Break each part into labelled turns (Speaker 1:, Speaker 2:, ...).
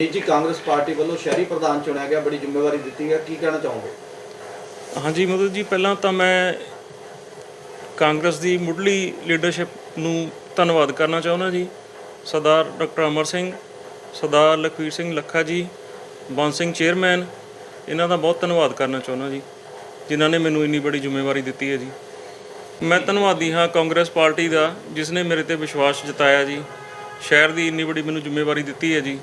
Speaker 1: ਜੀ ਕਾਂਗਰਸ ਪਾਰਟੀ ਵੱਲੋਂ ਸ਼ਹਿਰੀ ਪ੍ਰਧਾਨ ਚੁਣਿਆ ਗਿਆ, ਬੜੀ ਜ਼ਿੰਮੇਵਾਰੀ ਦਿੱਤੀ ਹੈ, ਕੀ ਕਹਿਣਾ ਚਾਹੋਗੇ?
Speaker 2: ਹਾਂਜੀ ਮਤਲਬ ਜੀ, ਪਹਿਲਾਂ ਤਾਂ ਮੈਂ ਕਾਂਗਰਸ ਦੀ ਮੁੱਢਲੀ ਲੀਡਰਸ਼ਿਪ ਨੂੰ ਧੰਨਵਾਦ ਕਰਨਾ ਚਾਹੁੰਦਾ ਜੀ। ਸਰਦਾਰ ਡਾਕਟਰ ਅਮਰ ਸਿੰਘ, ਸਰਦਾਰ ਲਖਵੀਰ ਸਿੰਘ ਲੱਖਾ ਜੀ, ਬੰਸ ਸਿੰਘ ਚੇਅਰਮੈਨ, ਇਹਨਾਂ ਦਾ ਬਹੁਤ ਧੰਨਵਾਦ ਕਰਨਾ ਚਾਹੁੰਦਾ ਜੀ, ਜਿਨ੍ਹਾਂ ਨੇ ਮੈਨੂੰ ਇੰਨੀ ਬੜੀ ਜ਼ਿੰਮੇਵਾਰੀ ਦਿੱਤੀ ਹੈ ਜੀ। ਮੈਂ ਧੰਨਵਾਦੀ ਹਾਂ ਕਾਂਗਰਸ ਪਾਰਟੀ ਦਾ, ਜਿਸ ਨੇ ਮੇਰੇ ਤੇ ਵਿਸ਼ਵਾਸ ਜਤਾਇਆ ਜੀ। ਸ਼ਹਿਰ ਦੀ ਇੰਨੀ ਬੜੀ ਮੈਨੂੰ ਜ਼ਿੰਮੇਵਾਰੀ ਦਿੱਤੀ ਹੈ ਜੀ।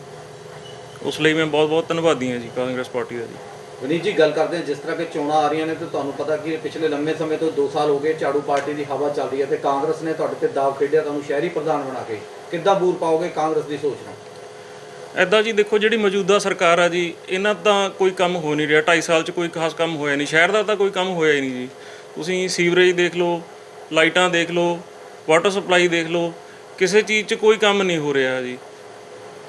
Speaker 2: ਉਸ ਲਈ ਮੈਂ ਬਹੁਤ ਬਹੁਤ ਧੰਨਵਾਦੀ ਹਾਂ ਜੀ ਕਾਂਗਰਸ ਪਾਰਟੀ ਦਾ ਜੀ।
Speaker 1: ਵਨੀਤ ਜੀ ਗੱਲ ਕਰਦੇ ਹਾਂ ਜਿਸ ਤਰ੍ਹਾਂ ਕਿ ਚੋਣਾਂ ਆ ਰਹੀਆਂ ਨੇ ਤੇ ਤੁਹਾਨੂੰ ਪਤਾ ਕਿ ਪਿਛਲੇ ਲੰਮੇ ਸਮੇਂ ਤੋਂ 2 ਸਾਲ ਹੋ ਗਏ ਝਾੜੂ ਪਾਰਟੀ ਦੀ ਹਵਾ ਚੱਲ ਰਹੀ ਹੈ ਤੇ ਕਾਂਗਰਸ ਨੇ ਤੁਹਾਡੇ ਤੇ ਦਾਅਵ ਖੇਡਿਆ ਤੁਹਾਨੂੰ ਸ਼ਹਿਰੀ ਪ੍ਰਧਾਨ ਬਣਾ ਕੇ। ਕਿੱਦਾਂ ਬੂਰ ਪਾਓਗੇ ਕਾਂਗਰਸ ਦੀ ਸੋਚ ਨੂੰ?
Speaker 2: ਐਦਾਂ ਜੀ ਦੇਖੋ ਜਿਹੜੀ ਮੌਜੂਦਾ ਸਰਕਾਰ ਆ ਜੀ ਇਹਨਾਂ ਦਾ ਕੋਈ ਕੰਮ ਹੋ ਨਹੀਂ ਰਿਹਾ। 2.5 ਸਾਲ 'ਚ ਕੋਈ ਖਾਸ ਕੰਮ ਹੋਇਆ ਨਹੀਂ। ਸ਼ਹਿਰ ਦਾ ਤਾਂ ਕੋਈ ਕੰਮ ਹੋਇਆ ਹੀ ਨਹੀਂ ਜੀ। ਤੁਸੀਂ ਸੀਵਰੇਜ ਦੇਖ ਲਓ ਲਾਈਟਾਂ ਦੇਖ ਲਓ ਵਾਟਰ ਸਪਲਾਈ ਦੇਖ ਲਓ ਕਿਸੇ ਚੀਜ਼ 'ਚ ਕੋਈ ਕੰਮ ਨਹੀਂ ਹੋ ਰਿਹਾ ਜੀ।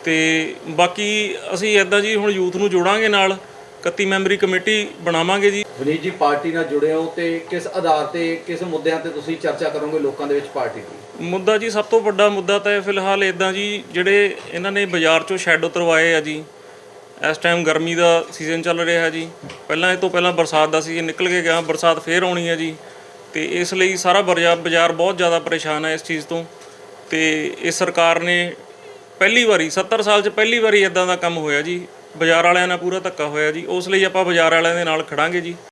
Speaker 2: ਤੇ ਬਾਕੀ ਅਸੀਂ ਐਦਾਂ ਜੀ ਹੁਣ ਯੂਥ ਨੂੰ ਜੋੜਾਂਗੇ ਨਾਲ 31 ਮੈਂਬਰੀ ਕਮੇਟੀ ਬਣਾਵਾਂਗੇ ਜੀ।
Speaker 1: ਵਨੀਤ ਜੀ ਪਾਰਟੀ ਨਾਲ ਜੁੜੇ ਹੋ ਤੇ ਕਿਸ ਆਧਾਰ ਤੇ ਕਿਸ ਮੁੱਦਿਆਂ ਤੇ ਤੁਸੀਂ ਚਰਚਾ ਕਰੋਗੇ ਲੋਕਾਂ ਦੇ ਵਿੱਚ ਪਾਰਟੀ ਦੀ?
Speaker 2: ਮੁੱਦਾ ਜੀ ਸਭ ਤੋਂ ਵੱਡਾ ਮੁੱਦਾ ਤਾਂ ਇਹ ਫਿਲਹਾਲ ਇਦਾਂ ਜੀ ਜਿਹੜੇ ਇਹਨਾਂ ਨੇ ਬਾਜ਼ਾਰ 'ਚੋਂ ਸ਼ੈੱਡ ਉਤਰਵਾਏ ਆ ਜੀ ਇਸ ਟਾਈਮ ਗਰਮੀ ਦਾ ਸੀਜ਼ਨ ਚੱਲ ਰਿਹਾ ਜੀ। ਪਹਿਲਾਂ ਇਹ ਤੋਂ ਪਹਿਲਾਂ ਬਰਸਾਤ ਦਾ ਸੀਜ਼ਨ ਨਿਕਲ ਕੇ ਗਿਆ ਬਰਸਾਤ ਫੇਰ ਆਉਣੀ ਹੈ ਜੀ। ਤੇ ਇਸ ਲਈ ਸਾਰਾ ਬਾਜ਼ਾਰ ਬਾਜ਼ਾਰ ਬਹੁਤ ਜ਼ਿਆਦਾ ਪਰੇਸ਼ਾਨ ਹੈ ਇਸ ਚੀਜ਼ ਤੋਂ। ਤੇ ਇਹ ਸਰਕਾਰ ਨੇ ਪਹਿਲੀ ਵਾਰੀ 70 ਸਾਲ 'ਚ ਪਹਿਲੀ ਵਾਰੀ ਇਦਾਂ ਦਾ ਕੰਮ ਹੋਇਆ ਜੀ। ਬਾਜ਼ਾਰ ਵਾਲਿਆਂ ਨਾਲ ਪੂਰਾ ਧੱਕਾ ਹੋਇਆ ਜੀ। ਉਸ ਲਈ ਆਪਾਂ ਬਾਜ਼ਾਰ ਵਾਲਿਆਂ ਦੇ ਨਾਲ ਖੜਾਂਗੇ ਜੀ।